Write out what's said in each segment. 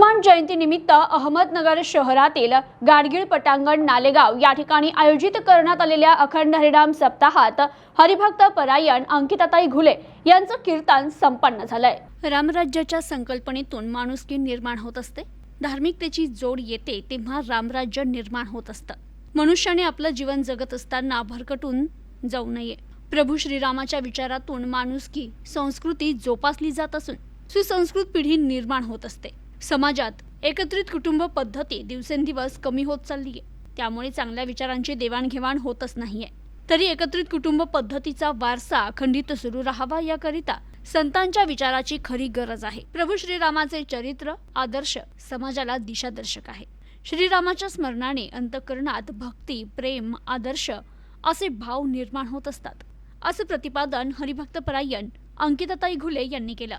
हनुमान जयंती निमित्त अहमदनगर शहरातील गाडगीळ पटांगण नालेगाव या ठिकाणी आयोजित करण्यात आलेल्या अखंड हरिनाम सप्ताहात हरिभक्त परायण अंकिताताई घुले यांचं कीर्तन संपन्न झालंय. रामराज्याच्या संकल्पनेतून माणुसकी निर्माण होत असते. धार्मिकतेची जोड येते तेव्हा रामराज्य निर्माण होत असतं. मनुष्याने आपलं जीवन जगत असताना भरकटून जाऊ नये. प्रभू श्रीरामाच्या विचारातून माणुसकी संस्कृती जोपासली जात असून सुसंस्कृत पिढी निर्माण होत असते. समाजात एकत्रित कुटुंब पद्धती दिवसेंदिवस कमी होत चालली आहे. त्यामुळे चांगल्या विचारांची देवाणघेवाण होतच नाहीये. तरी एकत्रित कुटुंब पद्धतीचा वारसा अखंडित सुरू राहावा याकरिता संतांच्या विचाराची खरी गरज आहे. प्रभू श्रीरामाचे चरित्र आदर्श समाजाला दिशादर्शक आहे. श्रीरामाच्या स्मरणाने अंतकरणात भक्ती प्रेम आदर्श असे भाव निर्माण होत असतात. असं प्रतिपादन हरिभक्तपरायण अंकिताताई घुले यांनी केलं.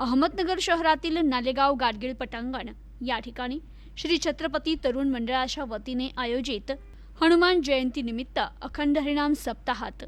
अहमदनगर शहरातील नालेगाव गाडगीळ पटांगण. या ठिकाणी श्री छत्रपती तरुण मंडळाच्या वतीने आयोजित हनुमान जयंती निमित्त अखंड हरिनाम सप्ताहात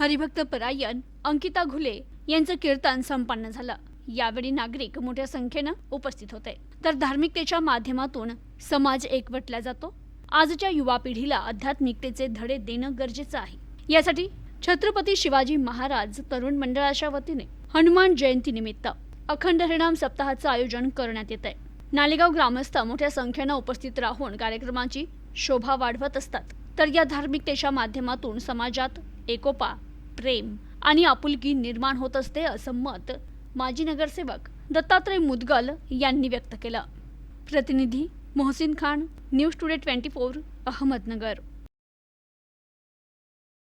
हरिभक्त परायण अंकिता घुले यांचं कीर्तन संपन्न झालं. यावेळी नागरिक मोठ्या संख्येनं उपस्थित होते. तर धार्मिकतेच्या माध्यमातून समाज एकवटला जातो. आजच्या युवा पिढीला आध्यात्मिकतेचे धडे देणं गरजेचं आहे. यासाठी छत्रपती शिवाजी महाराज तरुण मंडळाच्या वतीने हनुमान जयंती निमित्त अखंड हरिणाम सप्ताहाचं आयोजन करण्यात येत आहे नालेगाव ग्रामस्थ मोठ्या संख्येनं उपस्थित राहून कार्यक्रमाची शोभा वाढवत असतात. तर या धार्मिकतेच्या माध्यमातून समाजात एकोपा प्रेम आणि आपुलकी निर्माण होत असते असं मत माजी नगरसेवक दत्तात्रय मुदगल यांनी व्यक्त केलं. प्रतिनिधी Mohsin Khan news today twenty four Ahmednagar.